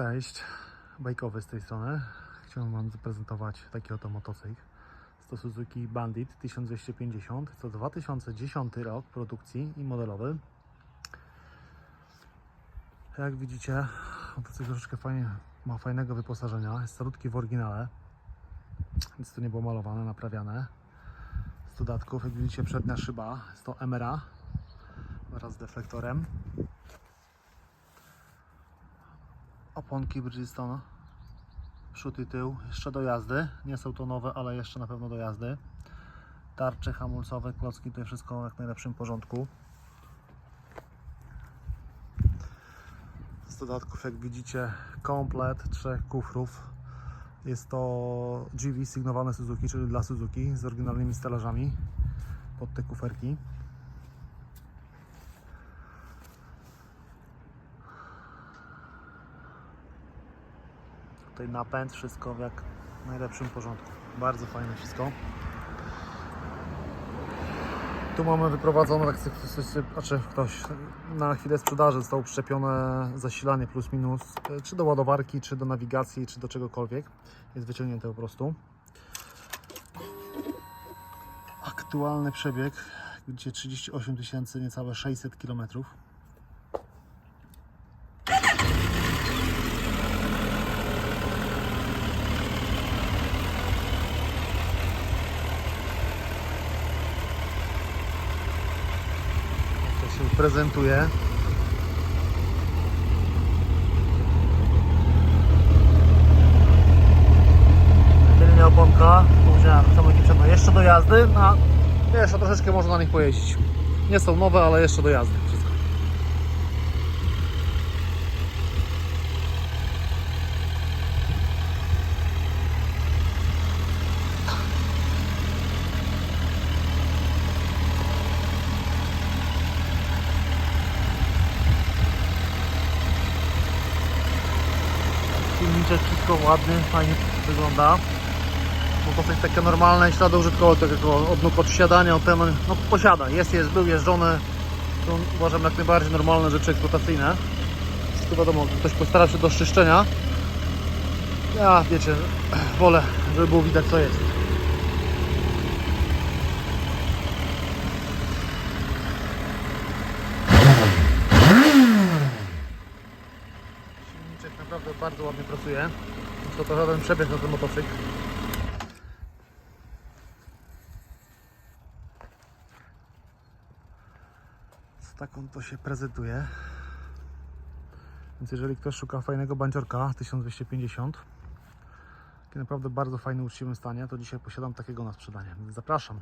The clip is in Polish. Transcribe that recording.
Cześć, bajkowy z tej strony. Chciałem Wam zaprezentować taki oto motocykl. To Suzuki Bandit 1250. To 2010 rok produkcji i modelowy. Jak widzicie, motocykl troszeczkę fajnie, ma fajnego wyposażenia. Jest salutki w oryginale. Nic tu nie było malowane, naprawiane. Z dodatków, jak widzicie, przednia szyba. Jest to MRA wraz z deflektorem. Oponki Bridgestone. Przód i tył. Jeszcze do jazdy nie są to nowe, ale jeszcze na pewno do jazdy tarcze hamulcowe, klocki to wszystko w jak najlepszym porządku. Z dodatków jak widzicie komplet trzech kufrów. Jest to GV sygnowane Suzuki, czyli dla Suzuki z oryginalnymi stelażami pod te kuferki Tutaj napęd, wszystko w jak najlepszym porządku. Bardzo fajne wszystko. Tu mamy wyprowadzone, tak znaczy ktoś na chwilę sprzedaży zostało przyczepione zasilanie plus minus, e, czy do ładowarki, czy do nawigacji, czy do czegokolwiek. Jest wyciągnięte po prostu. Aktualny przebieg, gdzie 38 tysięcy, niecałe 600 kilometrów. Się prezentuje. Tylnia oponka, wziąłem ciągniki przednie jeszcze do jazdy, na, jeszcze troszeczkę można na nich pojeździć. Nie są nowe, ale jeszcze do jazdy wszystko. Silniczek wszystko ładny, fajnie wygląda. Bo to jest takie normalne ślady użytkowe, tak jak od od siadania, od temu, no posiada, jest, jest, był jeżdżony. To uważam jak najbardziej normalne rzeczy eksploatacyjne. Wszystko wiadomo, ktoś postara się do szczyszczenia. Ja wiecie, wolę, żeby było widać co jest. Silniczek naprawdę bardzo ładnie pracuje. To to żaden przebieg na ten motocykl. Z taką to się prezentuje. Więc jeżeli ktoś szuka fajnego bandziorka 1250 taki naprawdę bardzo fajny, uczciwym stanie, to dzisiaj posiadam takiego na sprzedanie. Zapraszam.